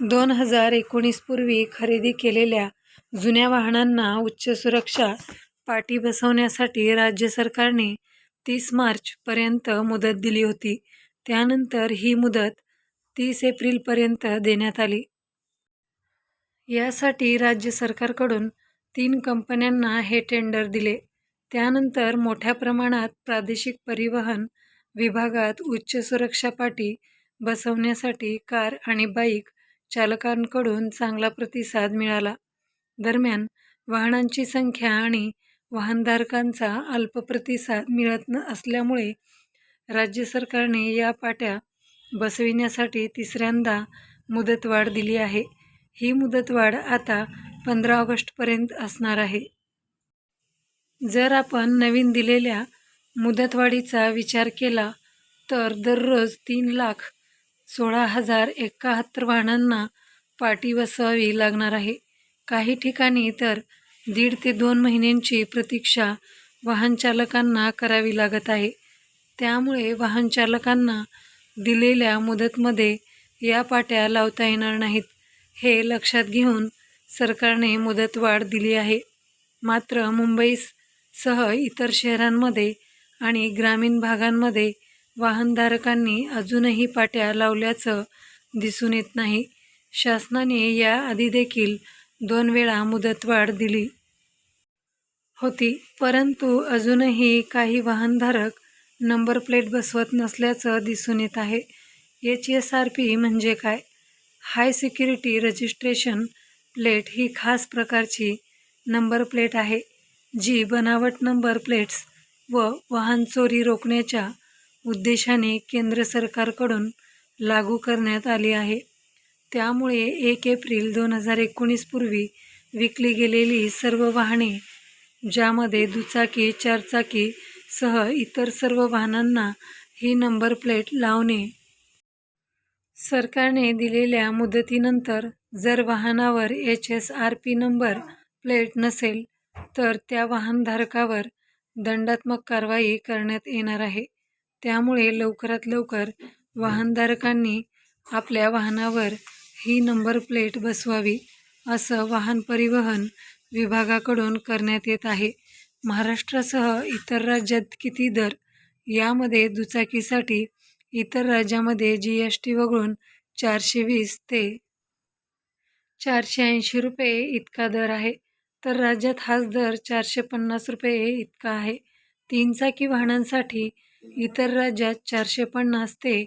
दोन हजार एकोणीसपूर्वी खरेदी केलेल्या जुन्या वाहनांना उच्च सुरक्षा पाटी बसवण्यासाठी राज्य सरकारने तीस मार्चपर्यंत मुदत दिली होती. त्यानंतर ही मुदत तीस एप्रिलपर्यंत देण्यात आली. यासाठी राज्य सरकारकडून तीन कंपन्यांना हे टेंडर दिले. त्यानंतर मोठ्या प्रमाणात प्रादेशिक परिवहन विभागात उच्च सुरक्षा पाटी बसवण्यासाठी कार आणि बाईक चालकांकडून चांगला प्रतिसाद मिळाला. दरम्यान, वाहनांची संख्या आणि वाहनधारकांचा अल्प प्रतिसाद मिळत न असल्यामुळे राज्य सरकारने या पाट्या बसविण्यासाठी तिसऱ्यांदा मुदतवाढ दिली आहे. ही मुदतवाढ आता पंधरा ऑगस्टपर्यंत असणार आहे. जर आपण नवीन दिलेल्या मुदतवाढीचा विचार केला तर दररोज तीन लाख सोळा हजार एकाहत्तर वाहनांना पाटी बसवावी लागणार आहे. काही ठिकाणी तर दीड ते दोन महिन्यांची प्रतीक्षा वाहनचालकांना करावी लागत आहे. त्यामुळे वाहनचालकांना दिलेल्या मुदतमध्ये या पाट्या लावता येणार नाहीत. हे लक्षात घेऊन सरकारने मुदतवाढ दिली आहे. मात्र मुंबईसह इतर शहरांमध्ये आणि ग्रामीण भागांमध्ये वाहनधारकांनी अजूनही पाट्या लावल्याचं दिसून येत नाही. शासनाने या आधीदेखील दोन वेळा मुदतवाढ दिली होती. परंतु अजूनही काही वाहनधारक नंबर प्लेट बसवत नसल्याचं दिसून येत आहे. एच एस आर पी म्हणजे काय? हाय सिक्युरिटी रजिस्ट्रेशन प्लेट ही खास प्रकारची नंबर प्लेट आहे, जी बनावट नंबर प्लेट्स व वाहन चोरी रोखण्याच्या उद्देशाने केंद्र सरकारकडून लागू करण्यात आली आहे. त्यामुळे एक एप्रिल दोन हजार एकोणीसपूर्वी विकली गेलेली सर्व वाहने, ज्यामध्ये दुचाकी, चारचाकी सह इतर सर्व वाहनांना ही नंबर प्लेट लावणे सरकारने दिलेल्या मुदतीनंतर जर वाहनावर H S R P number plate नसेल तर त्या वाहनधारकावर दंडात्मक कारवाई करण्यात येणार आहे. त्यामुळे लवकरात लवकर वाहनधारकांनी आपल्या वाहनावर ही नंबर प्लेट बसवावी, असं वाहन परिवहन विभागाकडून करण्यात येत आहे. महाराष्ट्रासह इतर राज्यात किती दर? यामध्ये दुचाकीसाठी इतर राज्यामध्ये जी एस टी वगळून चारशे वीस ते चारशे ऐंशी रुपये इतका दर आहे. तर राज्यात हाच दर चारशे पन्नास रुपये इतका आहे. तीन-चाकी वाहनांसाठी इतर राज्यात चारशे पन्नास ते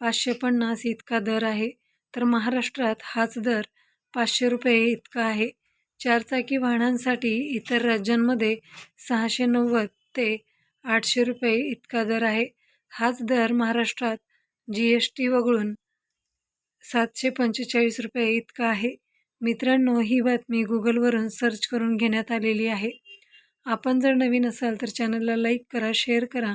पाचशे पन्नास इतका दर आहे. तर महाराष्ट्रात हाच दर पाचशे रुपये इतका आहे. चारचाकी वाहनांसाठी इतर राज्यांमध्ये सहाशे नव्वद ते आठशे रुपये इतका दर आहे. हाच दर महाराष्ट्रात जी एश टी वगळून सातशे पंचेचाळीस रुपये इतका आहे. मित्रांनो, ही बातमी गुगलवरून सर्च करून घेण्यात आलेली आहे. आपण जर नवीन असाल तर चॅनलला लाईक करा, शेअर करा